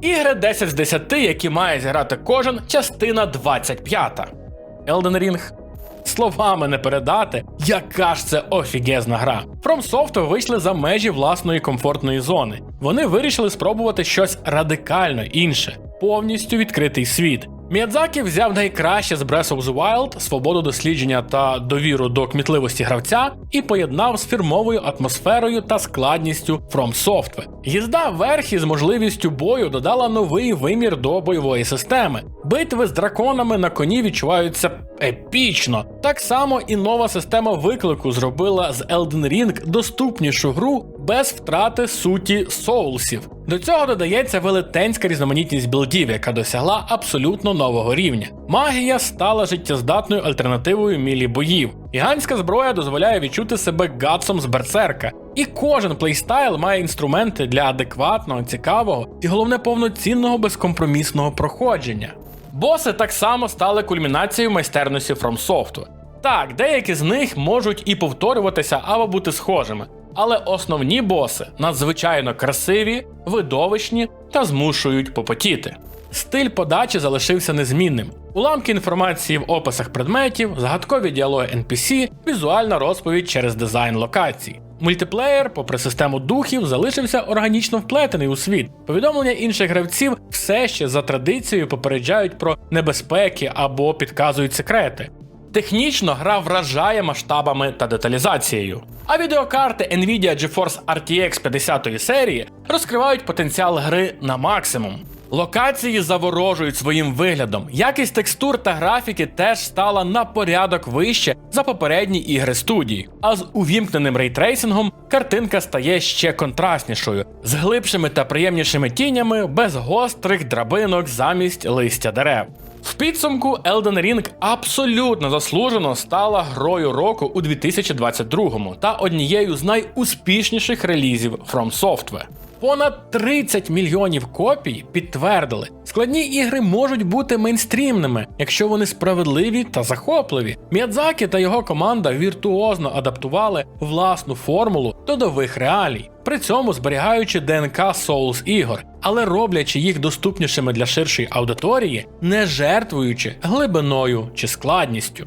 Ігри 10 з 10, які має зіграти кожен, частина 25. Elden Ring. Словами не передати, яка ж це офігезна гра. From Software вийшли за межі власної комфортної зони. Вони вирішили спробувати щось радикально інше, повністю відкритий світ. Міядзакі взяв найкраще з Breath of the Wild, свободу дослідження та довіру до кмітливості гравця і поєднав з фірмовою атмосферою та складністю From Software. Їзда верхи з можливістю бою додала новий вимір до бойової системи. Битви з драконами на коні відчуваються епічно. Так само і нова система виклику зробила з Elden Ring доступнішу гру без втрати суті соулсів. До цього додається велетенська різноманітність білдів, яка досягла абсолютно нового рівня. Магія стала життєздатною альтернативою мілі боїв. Гігантська зброя дозволяє відчути себе гатсом з берсерка. І кожен плейстайл має інструменти для адекватного, цікавого і головне повноцінного безкомпромісного проходження. Боси так само стали кульмінацією майстерності From Software. Так, деякі з них можуть і повторюватися або бути схожими, але основні боси надзвичайно красиві, видовищні та змушують попотіти. Стиль подачі залишився незмінним. Уламки інформації в описах предметів, загадкові діалоги NPC, візуальна розповідь через дизайн локацій. Мультиплеєр, попри систему духів, залишився органічно вплетений у світ. Повідомлення інших гравців все ще за традицією попереджають про небезпеки або підказують секрети. Технічно гра вражає масштабами та деталізацією. А відеокарти Nvidia GeForce RTX 50 серії розкривають потенціал гри на максимум. Локації заворожують своїм виглядом. Якість текстур та графіки теж стала на порядок вище за попередні ігри студії. А з увімкненим рейтрейсингом картинка стає ще контрастнішою, з глибшими та приємнішими тінями, без гострих драбинок замість листя дерев. В підсумку Elden Ring абсолютно заслужено стала грою року у 2022-му та однією з найуспішніших релізів From Software. Понад 30 мільйонів копій підтвердили, складні ігри можуть бути мейнстрімними, якщо вони справедливі та захопливі. Міядзакі та його команда віртуозно адаптували власну формулу до нових реалій, при цьому зберігаючи ДНК Souls ігор, але роблячи їх доступнішими для ширшої аудиторії, не жертвуючи глибиною чи складністю.